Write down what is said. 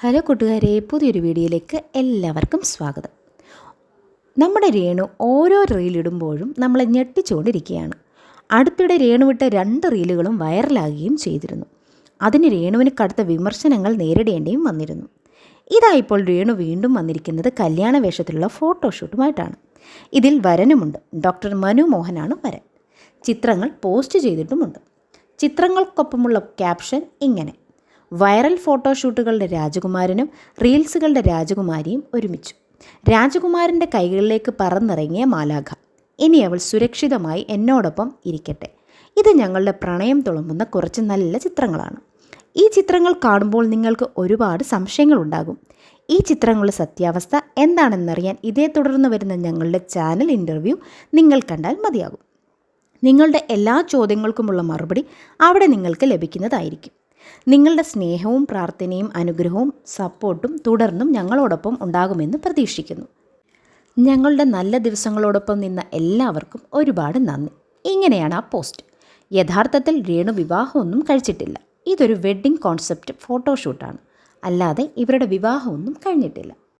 Hello കൂട്ടുകാരെ പുതിയൊരു വീഡിയോയിലേക്ക് എല്ലാവർക്കും സ്വാഗതം. നമ്മുടെ രേണു ഓരോ റീലിടുമ്പോഴും നമ്മളെ ഞെട്ടിച്ചുകൊണ്ടിരിക്കുകയാണ്. അടുത്തിടെ രേണുവിട്ട രണ്ട് റീലുകളും വൈറലാകുകയും ചെയ്തിരുന്നു. അതിന് രേണുവിന് കടുത്ത വിമർശനങ്ങൾ നേരിടേണ്ടിയും വന്നിരുന്നു. ഇതാ ഇപ്പോൾ രേണു വീണ്ടും വന്നിരിക്കുന്നത് കല്യാണ വേഷത്തിലുള്ള ഫോട്ടോഷൂട്ടുമായിട്ടാണ് ഇതിൽ വരനുമുണ്ട് ഡോക്ടർ മനു മോഹനാണ് വരൻ. ചിത്രങ്ങൾ പോസ്റ്റ് ചെയ്തിട്ടുമുണ്ട്. ചിത്രങ്ങൾക്കൊപ്പമുള്ള ക്യാപ്ഷൻ ഇങ്ങനെ. വൈറൽ ഫോട്ടോഷൂട്ടുകളുടെ രാജകുമാരനും റീൽസുകളുടെ രാജകുമാരിയും ഒരുമിച്ചു. രാജകുമാരന്റെ കൈകളിലേക്ക് പറന്നിറങ്ങിയ മാലാഖ ഇനി അവൾ സുരക്ഷിതമായി എന്നോടൊപ്പം ഇരിക്കട്ടെ. ഇത് ഞങ്ങളുടെ പ്രണയം തുളുമ്പുന്ന കുറച്ച് നല്ല ചിത്രങ്ങളാണ്. ഈ ചിത്രങ്ങൾ കാണുമ്പോൾ നിങ്ങൾക്ക് ഒരുപാട് സംശയങ്ങളുണ്ടാകും. ഈ ചിത്രങ്ങളുടെ സത്യാവസ്ഥ എന്താണെന്നറിയാൻ ഇതേ തുടർന്ന് വരുന്ന ഞങ്ങളുടെ ചാനൽ ഇന്റർവ്യൂ നിങ്ങൾ കണ്ടാൽ മതിയാകും. നിങ്ങളുടെ എല്ലാ ചോദ്യങ്ങൾക്കുമുള്ള മറുപടി അവിടെ നിങ്ങൾക്ക് ലഭിക്കുന്നതായിരിക്കും. നിങ്ങളുടെ സ്നേഹവും പ്രാർത്ഥനയും അനുഗ്രഹവും സപ്പോർട്ടും തുടർന്നും ഞങ്ങളോടൊപ്പം ഉണ്ടാകുമെന്ന് പ്രതീക്ഷിക്കുന്നു. ഞങ്ങളുടെ നല്ല ദിവസങ്ങളോടൊപ്പം നിന്ന എല്ലാവർക്കും ഒരുപാട് നന്ദി. ഇങ്ങനെയാണ് ആ പോസ്റ്റ്. യഥാർത്ഥത്തിൽ രേണു വിവാഹമൊന്നും കഴിച്ചിട്ടില്ല. ഇതൊരു വെഡ്ഡിംഗ് കോൺസെപ്റ്റ് ഫോട്ടോഷൂട്ടാണ്. അല്ലാതെ ഇവരുടെ വിവാഹമൊന്നും കഴിഞ്ഞിട്ടില്ല.